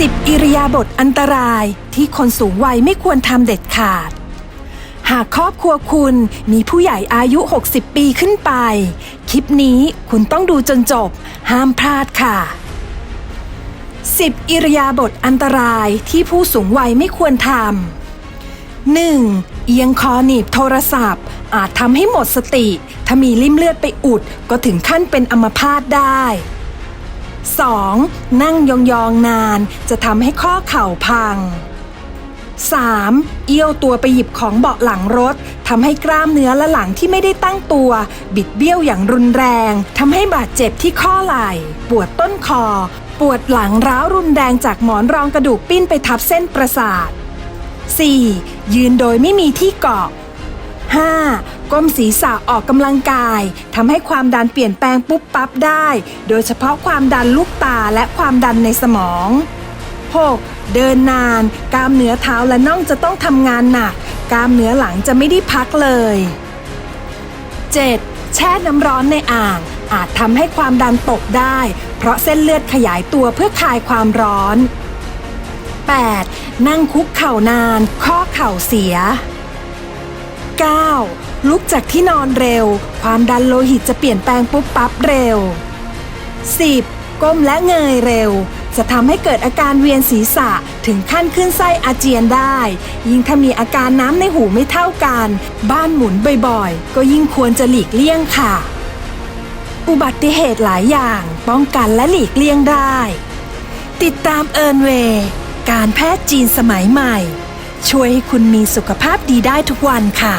10 อิริยาบถอันตรายที่คนสูงวัยไม่ควรทำเด็ดขาด หากครอบครัวคุณมีผู้ใหญ่อายุ 60 ปีขึ้นไป คลิปนี้คุณต้องดูจนจบ ห้ามพลาดค่ะ 10 อิริยาบถอันตรายที่ผู้สูงวัยไม่ควรทำ 1. เอียงคอหนีบโทรศัพท์ อาจทำให้หมดสติ ถ้ามีริ่มเลือดไปอุดก็ถึงขั้นเป็นอัมพาตได้ 2. นั่งยองๆนานจะทำให้ข้อเข่าพัง 3. เอี้ยวตัวไปหยิบของเบาะหลังรถทำให้กล้ามเนื้อและหลังที่ไม่ได้ตั้งตัว บิดเบี้ยวอย่างรุนแรงทำให้บาดเจ็บที่ข้อไหล่ ปวดต้นคอ ปวดหลังร้าวรุนแรงจากหมอนรองกระดูกปิ้นไปทับเส้นประสาท 4. ยืนโดยไม่มีที่เกาะ 5. ก้มศีรษะออกกำลังกายทำให้ความดันเปลี่ยนแปลงปุ๊บปั๊บได้ โดยเฉพาะความดันลูกตาและความดันในสมอง 6. เดินนาน กล้ามเนื้อเท้าและน่องจะต้องทำงานหนัก กล้ามเนื้อหลังจะไม่ได้พักเลย 7. แช่น้ำร้อนในอ่าง อาจทำให้ความดันตกได้ เพราะเส้นเลือดขยายตัวเพื่อคลายความร้อน 8. นั่งคุกเข่านาน ข้อเข่าเสีย 9. ลุกจากที่นอนเร็ว ความดันโลหิตจะเปลี่ยนแปลงปุ๊บปั๊บเร็ว 10. ก้มและเงยเร็ว จะทำให้เกิดอาการเวียนศีรษะถึงขั้นขึ้นไส้อาเจียนได้ ยิ่งถ้ามีอาการน้ำในหูไม่เท่ากัน บ้านหมุนบ่อยๆ ก็ยิ่งควรจะหลีกเลี่ยงค่ะ อุบัติเหตุหลายอย่างป้องกันและหลีกเลี่ยงได้ ติดตามเอิร์นเวย์การแพทย์จีนสมัยใหม่ ช่วยให้คุณมีสุขภาพดีได้ทุกวันค่ะ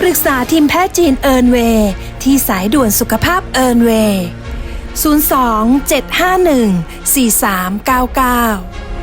ปรึกษาทีมแพทย์จีนเอิร์นเวย์ที่สายด่วนสุขภาพเอิร์นเวย์ 02 751 4399